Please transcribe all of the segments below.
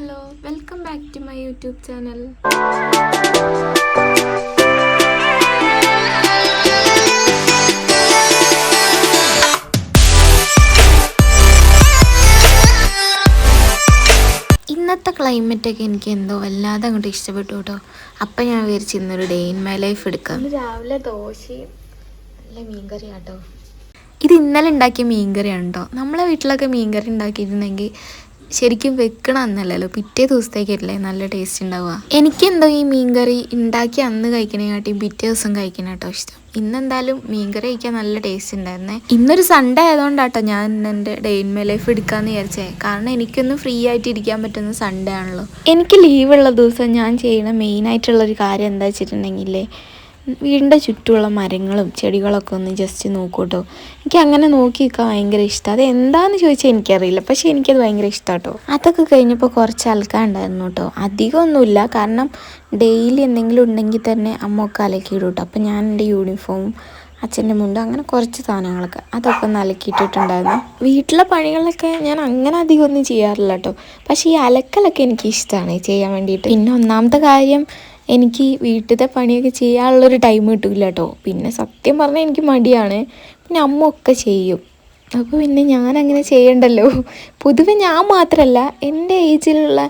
Hello welcome back to my YouTube channel ഇന്നത്തെ ക്ലൈമറ്റൊക്കെ എനിക്ക് എന്തോ വല്ലാതെ അങ്ങോട്ട് ഇഷ്ടപ്പെട്ടു കേട്ടോ. അപ്പം ഞാൻ വിചാരിച്ചു ഇന്നൊരു ഡേ ഇൻ മൈ ലൈഫ് എടുക്കാം. രാവിലെ ദോശയും നല്ല മീൻകറി കേട്ടോ ഇത് ഇന്നലെ ഉണ്ടാക്കിയ മീൻകറിയാണ് കേട്ടോ നമ്മളെ വീട്ടിലൊക്കെ മീൻകറി ഉണ്ടാക്കിയിട്ടുണ്ടെങ്കിൽ ശരിക്കും വെക്കണ അന്നല്ലല്ലോ. പിറ്റേ ദിവസത്തേക്കല്ലേ നല്ല ടേസ്റ്റ് ഉണ്ടാവുക. എനിക്കെന്തോ ഈ മീൻകറി ഉണ്ടാക്കി അന്ന് കഴിക്കണേക്കാട്ടി പിറ്റേ ദിവസം കഴിക്കണ കേട്ടോ ഇഷ്ടം. ഇന്നെന്തായാലും മീൻകറി കഴിക്കാൻ നല്ല ടേസ്റ്റ് ഉണ്ടായിരുന്നേ. ഇന്നൊരു സൺഡേ ആയതുകൊണ്ടാട്ടോ ഞാൻ എന്റെ ഡേ ലൈഫ് എടുക്കാന്ന് വിചാരിച്ചേ. കാരണം എനിക്കൊന്നും ഫ്രീ ആയിട്ട് ഇരിക്കാൻ പറ്റുന്ന സൺഡേ ആണല്ലോ. എനിക്ക് ലീവുള്ള ദിവസം ഞാൻ ചെയ്യുന്ന മെയിൻ ആയിട്ടുള്ള ഒരു കാര്യം എന്താ വെച്ചിട്ടുണ്ടെങ്കിലേ വീടിന്റെ ചുറ്റുമുള്ള മരങ്ങളും ചെടികളൊക്കെ ഒന്ന് ജസ്റ്റ് നോക്കൂട്ടോ. എനിക്ക് അങ്ങനെ നോക്കി നിൽക്കാൻ ഭയങ്കര ഇഷ്ടം. അത് എന്താന്ന് ചോദിച്ചാൽ എനിക്കറിയില്ല. പക്ഷേ എനിക്കത് ഭയങ്കര ഇഷ്ടം കേട്ടോ അതൊക്കെ കഴിഞ്ഞപ്പോൾ കുറച്ച് ആൾക്കാർ ഉണ്ടായിരുന്നു കേട്ടോ. അധികമൊന്നുമില്ല. കാരണം ഡെയിലി എന്തെങ്കിലും ഉണ്ടെങ്കിൽ തന്നെ അമ്മ ഒക്കെ അലക്കിയിടും കേട്ടോ. അപ്പം ഞാൻ എന്റെ യൂണിഫോം അച്ഛന്റെ മുണ്ട് അങ്ങനെ കുറച്ച് സാധനങ്ങളൊക്കെ അതൊക്കെ ഒന്ന് അലക്കിയിട്ടിട്ടുണ്ടായിരുന്നു വീട്ടിലെ പണികളൊക്കെ ഞാൻ അങ്ങനെ അധികം ഒന്നും ചെയ്യാറില്ല കേട്ടോ. പക്ഷേ ഈ അലക്കലൊക്കെ എനിക്ക് ഇഷ്ടമാണ് ചെയ്യാൻ വേണ്ടിയിട്ട്. പിന്നെ ഒന്നാമത്തെ കാര്യം എനിക്ക് വീട്ടിലത്തെ പണിയൊക്കെ ചെയ്യാനുള്ളൊരു ടൈം കിട്ടില്ല കേട്ടോ പിന്നെ സത്യം പറഞ്ഞാൽ എനിക്ക് മടിയാണ്. പിന്നെ അമ്മ ഒക്കെ ചെയ്യും. അപ്പോൾ പിന്നെ ഞാനങ്ങനെ ചെയ്യണ്ടല്ലോ. പൊതുവെ ഞാൻ മാത്രമല്ല എന്റെ ഏജിലുള്ള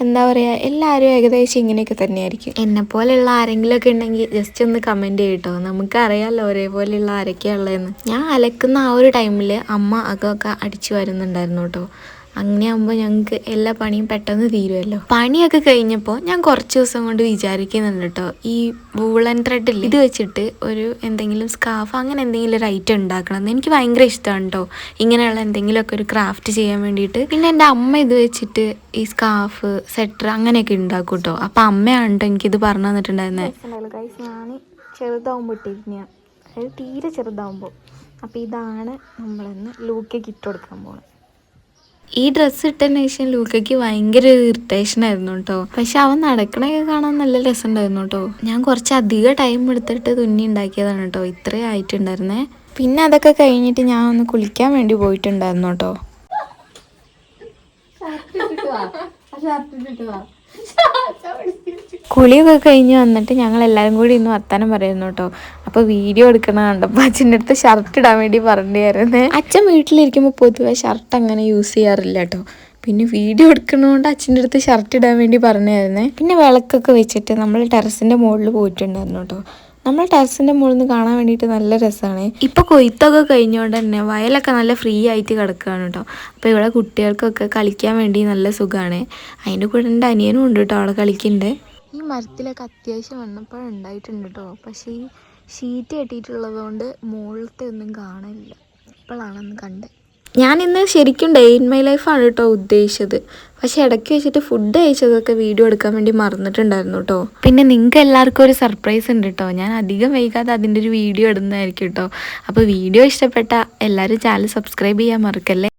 എന്താ പറയുക എല്ലാവരും ഏകദേശം ഇങ്ങനെയൊക്കെ തന്നെയായിരിക്കും. എന്നെപ്പോലെയുള്ള ആരെങ്കിലുമൊക്കെ ഉണ്ടെങ്കിൽ ജസ്റ്റ് ഒന്ന് കമന്റ് ചെയ്യട്ടോ. നമുക്കറിയാമല്ലോ ഒരേപോലെയുള്ള ആരൊക്കെയാണ് ഉള്ളതെന്ന്. ഞാൻ അലക്കുന്ന ആ ഒരു ടൈമിൽ അമ്മ അകമൊക്കെ അടിച്ചു വരുന്നുണ്ടായിരുന്നു കേട്ടോ അങ്ങനെ ആകുമ്പോൾ ഞങ്ങൾക്ക് എല്ലാ പണിയും പെട്ടെന്ന് തീരുമല്ലോ പണിയൊക്കെ കഴിഞ്ഞപ്പോൾ ഞാൻ കുറച്ച് ദിവസം കൊണ്ട് വിചാരിക്കുന്നുണ്ട് കേട്ടോ ഈ വൂളൻ ത്രെഡിൽ ഇത് വെച്ചിട്ട് ഒരു എന്തെങ്കിലും സ്കാഫ് അങ്ങനെ എന്തെങ്കിലും ഒരു ഐറ്റം ഉണ്ടാക്കണം എനിക്ക് ഭയങ്കര ഇഷ്ടമാണ് കേട്ടോ ഇങ്ങനെയുള്ള എന്തെങ്കിലുമൊക്കെ ഒരു ക്രാഫ്റ്റ് ചെയ്യാൻ വേണ്ടിയിട്ട്. പിന്നെ എന്റെ അമ്മ ഇത് വെച്ചിട്ട് ഈ സ്കാഫ് സെറ്റർ അങ്ങനെയൊക്കെ ഉണ്ടാക്കും കേട്ടോ അപ്പം അമ്മയാണ് കേട്ടോ എനിക്കിത് പറഞ്ഞു തന്നിട്ടുണ്ടായിരുന്നത് ഞാൻ ചെറുതാവുമ്പോൾ ഇട്ടിരുന്ന അതായത് തീരെ ചെറുതാവുമ്പോൾ അപ്പോൾ ഇതാണ് നമ്മളിന്ന് ലൂക്കേക്ക് ഇട്ട് കൊടുക്കാൻ പോകുന്നത് ഈ ഡ്രസ്സ് ഇട്ടതിന് ശേഷം ലൂക്കയ്ക്ക് ഭയങ്കര ഇറിറ്റേഷൻ ആയിരുന്നു കേട്ടോ പക്ഷെ അവൻ നടക്കണൊക്കെ കാണാൻ നല്ല രസമുണ്ടായിരുന്നു കേട്ടോ ഞാൻ കുറച്ച് അധികം ടൈം എടുത്തിട്ട് തുന്നി ഉണ്ടാക്കിയതാണ് കേട്ടോ ഇത്രയും ആയിട്ടുണ്ടായിരുന്നേ. പിന്നെ അതൊക്കെ കഴിഞ്ഞിട്ട് ഞാൻ ഒന്ന് കുളിക്കാൻ വേണ്ടി പോയിട്ടുണ്ടായിരുന്നു കേട്ടോ കുളിയൊക്കെ കഴിഞ്ഞ് വന്നിട്ട് ഞങ്ങൾ എല്ലാവരും കൂടി ഇന്ന് വർത്താനം പറയുന്നു കേട്ടോ. അപ്പോൾ വീഡിയോ എടുക്കണ കണ്ടപ്പോൾ അച്ഛന്റെ അടുത്ത് ഷർട്ട് ഇടാൻ വേണ്ടി പറഞ്ഞായിരുന്നേ അച്ഛൻ വീട്ടിലിരിക്കുമ്പോൾ പൊതുവെ ഷർട്ട് അങ്ങനെ യൂസ് ചെയ്യാറില്ല കേട്ടോ. പിന്നെ വീഡിയോ എടുക്കണോണ്ട് അച്ഛന്റെ അടുത്ത് ഷർട്ട് ഇടാൻ വേണ്ടി പറഞ്ഞായിരുന്നേ. പിന്നെ വിളക്കൊക്കെ വെച്ചിട്ട് നമ്മൾ ടെറസിന്റെ മുകളിൽ പോയിട്ടുണ്ടായിരുന്നു കേട്ടോ. നമ്മൾ ടെറസിന്റെ മുകളിൽ നിന്ന് കാണാൻ വേണ്ടിയിട്ട് നല്ല രസമാണ്. ഇപ്പോൾ കൊയ്ത്തൊക്കെ കഴിഞ്ഞുകൊണ്ട് തന്നെ വയലൊക്കെ നല്ല ഫ്രീ ആയിട്ട് കിടക്കുകയാണ് കേട്ടോ. അപ്പോൾ ഇവിടെ കുട്ടികൾക്കൊക്കെ കളിക്കാൻ വേണ്ടി നല്ല സുഖമാണ്. അതിന്റെ കൂടെ എന്റെ അനിയനും ഉണ്ട് കേട്ടോ അവളെ കളിക്കുന്നുണ്ട് ഈ മരത്തിലൊക്കെ അത്യാവശ്യം വന്നപ്പോൾ ഉണ്ടായിട്ടുണ്ട് കേട്ടോ. പക്ഷേ ഈ ഷീറ്റ് കെട്ടിയിട്ടുള്ളത് കൊണ്ട് മുകളിലത്തെ ഒന്നും കാണില്ല. ഇപ്പോഴാണെന്ന് കണ്ടത് ഞാൻ ഇന്ന് ശരിക്കും ഡേ ഇൻ മൈ ലൈഫാണ് കേട്ടോ ഉദ്ദേശിച്ചത്. പക്ഷെ ഇടയ്ക്ക് വെച്ചിട്ട് ഫുഡ് കഴിച്ചതൊക്കെ വീഡിയോ എടുക്കാൻ വേണ്ടി മറന്നിട്ടുണ്ടായിരുന്നു കേട്ടോ പിന്നെ നിങ്ങൾക്ക് എല്ലാവർക്കും ഒരു സർപ്രൈസ് ഉണ്ട് കേട്ടോ ഞാൻ അധികം വൈകാതെ അതിന്റെ ഒരു വീഡിയോ ഇടുന്നതായിരിക്കും കേട്ടോ അപ്പോൾ വീഡിയോ ഇഷ്ടപ്പെട്ട എല്ലാവരും ചാനൽ സബ്സ്ക്രൈബ് ചെയ്യാൻ മറക്കല്ലേ?